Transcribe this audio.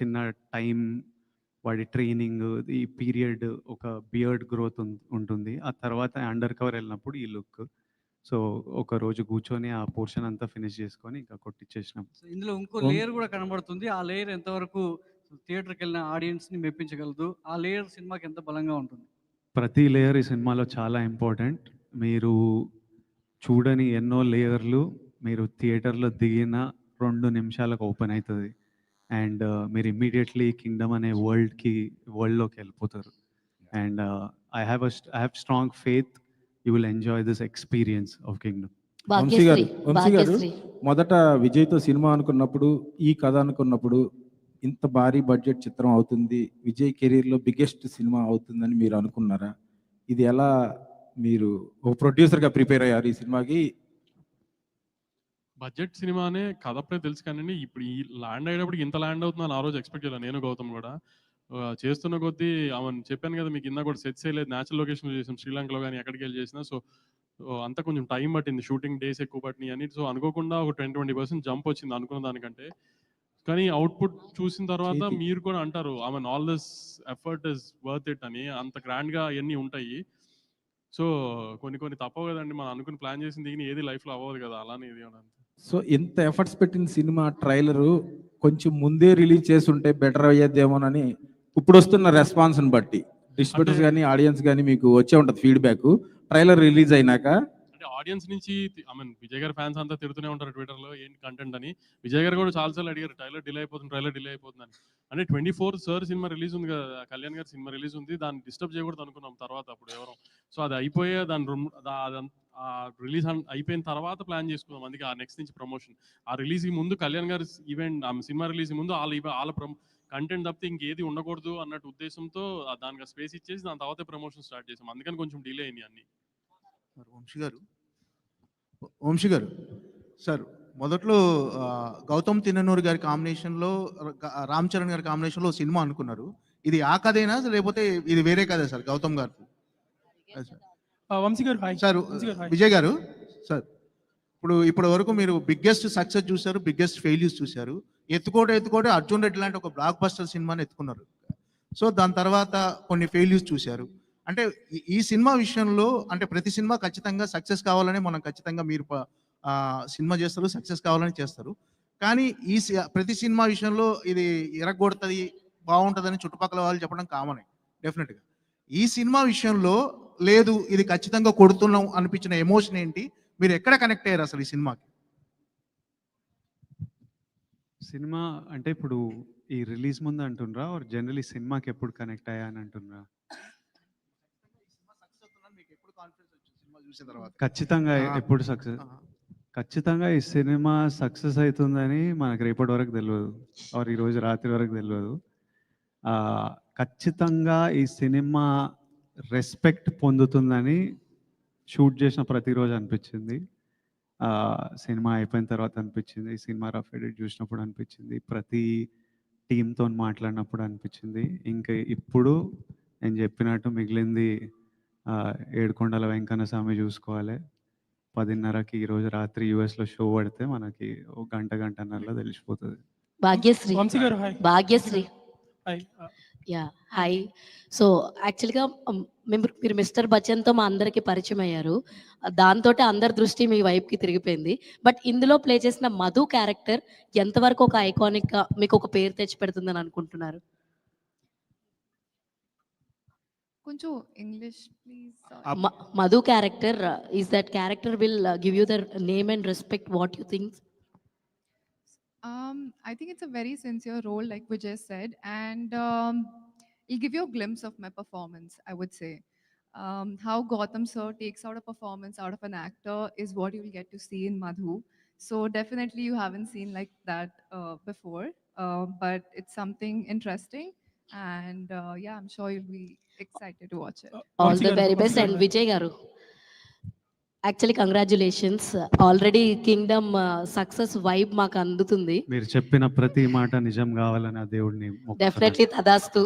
చిన్న టైం వాడి ట్రైనింగ్ ఈ పీరియడ్ ఒక బియర్డ్ గ్రోత్ ఉంటుంది. ఆ తర్వాత అండర్ కవర్ వెళ్ళినప్పుడు ఈ లుక్. సో ఒక రోజు కూర్చొని ఆ పోర్షన్ అంతా ఫినిష్ చేసుకొని ఇంకా కొట్టించేసినాం ఇందులో ఇంకో లేయర్ కూడా కనబడుతుంది. ఆ లేయర్ ఎంతవరకు థియేటర్కి వెళ్ళిన ఆడియన్స్ని మెప్పించగలదు. ఆ లేయర్ సినిమాకి ఎంత బలంగా ఉంటుంది? ప్రతి లేయర్ ఈ సినిమాలో చాలా ఇంపార్టెంట్. మీరు చూడని ఎన్నో లేయర్లు మీరు థియేటర్లో దిగిన రెండు నిమిషాలకు ఓపెన్ అవుతుంది అండ్ మీరు ఇమ్మీడియట్లీ కింగ్డమ్ అనే వరల్డ్కి వరల్డ్లోకి వెళ్ళిపోతారు. And I have I have strong faith you will enjoy this experience of Kingdom. Vamsi garu Vamsi garu మొదట విజయ్తో సినిమా అనుకున్నప్పుడు ఈ కథ అనుకున్నప్పుడు ఇంత భారీ బడ్జెట్ చిత్రం అవుతుంది. విజయ్ కెరీర్లో బిగ్గెస్ట్ సినిమా అవుతుందని మీరు అనుకున్నారా? ఇది ఎలా మీరు ఒక ప్రొడ్యూసర్గా ప్రిపేర్ అయ్యారు ఈ సినిమాకి? బడ్జెట్ సినిమానే కథ అప్పుడే తెలుసు కానీ ఇప్పుడు ఈ ల్యాండ్ అయ్యేటప్పుడు ఇంత ల్యాండ్ అవుతుందని ఆ రోజు ఎక్స్పెక్ట్ చేయలేదు. నేను గౌతమ్ కూడా. చేస్తున్న కొద్దీ అవును చెప్పాను కదా మీకు ఇందా కూడా సెట్స్ చేయలేదు. న్యాచురల్ లొకేషన్ చేసాం శ్రీలంకలో కానీ ఎక్కడికి వెళ్ళి చేసినా. సో అంతా కొంచెం టైం పట్టింది. షూటింగ్ డేస్ ఎక్కువ పట్టినాయి అని. సో అనుకోకుండా ఒక ట్వంటీ ట్వంటీ పర్సెంట్ జంప్ వచ్చింది అనుకున్న దానికంటే. కానీ అవుట్పుట్ చూసిన తర్వాత మీరు కూడా అంటారు mean all this effort is worth it అని. అంత గ్రాండ్గా అవన్నీ ఉంటాయి. సో కొన్ని కొన్ని తప్పవు కదండి. మనం అనుకుని ప్లాన్ చేసింది దిగిన ఏది లైఫ్లో అవ్వదు కదా అలానే ఇది అంతే. సో ఇంత ఎఫర్ట్స్ పెట్టిన సినిమా ట్రైలరు కొంచెం ముందే రిలీజ్ చేస్తుంటే బెటర్ అయ్యేదేమోనని ఇప్పుడు వస్తున్న రెస్పాన్స్ని బట్టి. డిస్ట్రిబ్యూటర్స్ కానీ ఆడియన్స్ కానీ మీకు వచ్చే ఉంటుంది ఫీడ్బ్యాక్. ట్రైలర్ రిలీజ్ అయినాక అంటే ఆడియన్స్ నుంచి ఐ మీన్ విజయ్ గారి ఫ్యాన్స్ అంతా తిడుతూనే ఉంటారు ట్విట్టర్లో ఏంటి కంటెంట్ అని. విజయ్ గారు కూడా చాలా సార్లు అడిగారు ట్రైలర్ డిలే అయిపోతుంది ట్రైలర్ డిలే అయిపోతుంది అని అంటే twenty four sir cinema release ఉంది కదా కళ్యాణ్ గారి సినిమా రిలీజ్ ఉంది దాన్ని డిస్టర్బ్ చేయకూడదు అనుకున్నాం తర్వాత అప్పుడు ఎవరు. సో అది అయిపోయే దాని రొమ్- దా- అదం- ఆ రిలీజ్ అయిపోయిన తర్వాత ప్లాన్ చేసుకున్నాం అందుకే ఆ నెక్స్ట్ నుంచి ప్రమోషన్. ఆ రిలీజ్ ముందు కళ్యాణ్ గారి ఈవెంట్ ఆ సినిమా రిలీజ్ ముందు వాళ్ళ వాళ్ళ కంటెంట్ తప్పితే ఇంకేది ఉండకూడదు అన్నట్టు ఉద్దేశంతో ఆ దానికి స్పేస్ ఇచ్చేసి దాని తర్వాత ప్రమోషన్ స్టార్ట్ చేసాం. అందుకని కొంచెం డిలే అయినాయి అన్ని. సార్, వంశీ గారు? వంశీ గారు? సార్ మొదట్లో గౌతమ్ తిన్ననూరు గారి కాంబినేషన్లో రామ్ చరణ్ గారి కాంబినేషన్లో సినిమా అనుకున్నారు. ఇది ఆ కథేనా లేకపోతే ఇది వేరే కథే సార్ గౌతమ్ గారు వంశీ గారు హాయ్. సార్ విజయ్ గారు సార్. ఇప్పుడు ఇప్పటి వరకు మీరు బిగ్గెస్ట్ సక్సెస్ చూశారు బిగ్గెస్ట్ ఫెయిల్యూస్ చూశారు. ఎత్తుకోట ఎత్తుకోట అర్జున్ రెడ్డి లాంటి ఒక బ్లాక్ బస్టర్ సినిమాని ఎత్తుకున్నారు. సో దాని తర్వాత కొన్ని ఫెయిల్యూస్ చూశారు. అంటే ఈ- సినిమా విషయంలో అంటే ప్రతి సినిమా ఖచ్చితంగా సక్సెస్ కావాలని మనం ఖచ్చితంగా మీరు సినిమా చేస్తారు సక్సెస్ కావాలని చేస్తారు. కానీ ఈ ప్రతి సినిమా విషయంలో ఇది ఎరగొడుతుంది బాగుంటుందని చుట్టుపక్కల వాళ్ళు చెప్పడం కామనే డెఫినెట్గా ఈ సినిమా విషయంలో లేదు ఇది ఖచ్చితంగా కొడుతున్నాం అనిపించిన ఎమోషన్ ఏంటి? మీరు ఎక్కడ కనెక్ట్ అయ్యారు అసలు ఈ సినిమాకి? సినిమా అంటే ఇప్పుడు ఈ రిలీజ్ ముందు అంటుండ్రా? ఆర్ జనరలీ సినిమాకి ఎప్పుడు కనెక్ట్ అయ్యా అని అంటుండ్రా? ఖచ్చితంగా. ఎప్పుడు సక్సెస్ ఖచ్చితంగా ఈ సినిమా సక్సెస్ అవుతుందని మనకు రేపటి వరకు తెలియదు. ఆర్ ఈరోజు రాత్రి వరకు తెలియదు. ఆ, ఖచ్చితంగా ఈ సినిమా రెస్పెక్ట్ పొందుతుందని షూట్ చేసిన ప్రతిరోజు అనిపించింది. ఆ, సినిమా అయిపోయిన తర్వాత అనిపించింది. ఈ సినిమా రఫ్ ఎడిట్ చూసినప్పుడు అనిపించింది. ప్రతి టీంతో మాట్లాడినప్పుడు అనిపించింది. ఇంకా ఇప్పుడు నేను చెప్పినట్టు మిగిలింది ఏడుకొండల వెంకన్న స్వామి చూసుకోవాలి. పదిన్నరకి ఈరోజు రాత్రి యుఎస్లో షో పడితే మనకి ఒక గంట గంటన్నరలో తెలిసిపోతుంది. Bhagyashri. Bhagyashri. Hi. Yeah. Hi. So యాక్చువల్గా మేము మీరు మిస్టర్ బచ్చన్తో మా అందరికి పరిచయం అయ్యారు. దాంతో అందరి దృష్టి మీ వైపుకి తిరిగిపోయింది. బట్ ఇందులో ప్లే చేసిన మధు క్యారెక్టర్ ఎంతవరకు ఒక ఐకానిక్గా మీకు ఒక పేరు తెచ్చి పెడుతుందని అనుకుంటున్నారు? కొంచెం English please Madhu character is that character will give you the name and respect what you think Um, I think it's a very sincere role, like Vijay said, and um, it'll give you a glimpse of my performance, I would say. Um, how Gotham Sir takes out a performance out of an actor is what you'll get to see in Madhu. So definitely you haven't seen like that uh, before, uh, but it's something interesting. And uh, yeah, I'm sure you'll be excited to watch it. All the very best. And Vijay Garu. Actually congratulations already Kingdom success vibe మాకు అందుతుంది. మీరు చెప్పిన ప్రతి మాట నిజం కావాలని ఆ దేవుడిని. డెఫినెట్లీ తదాస్తు.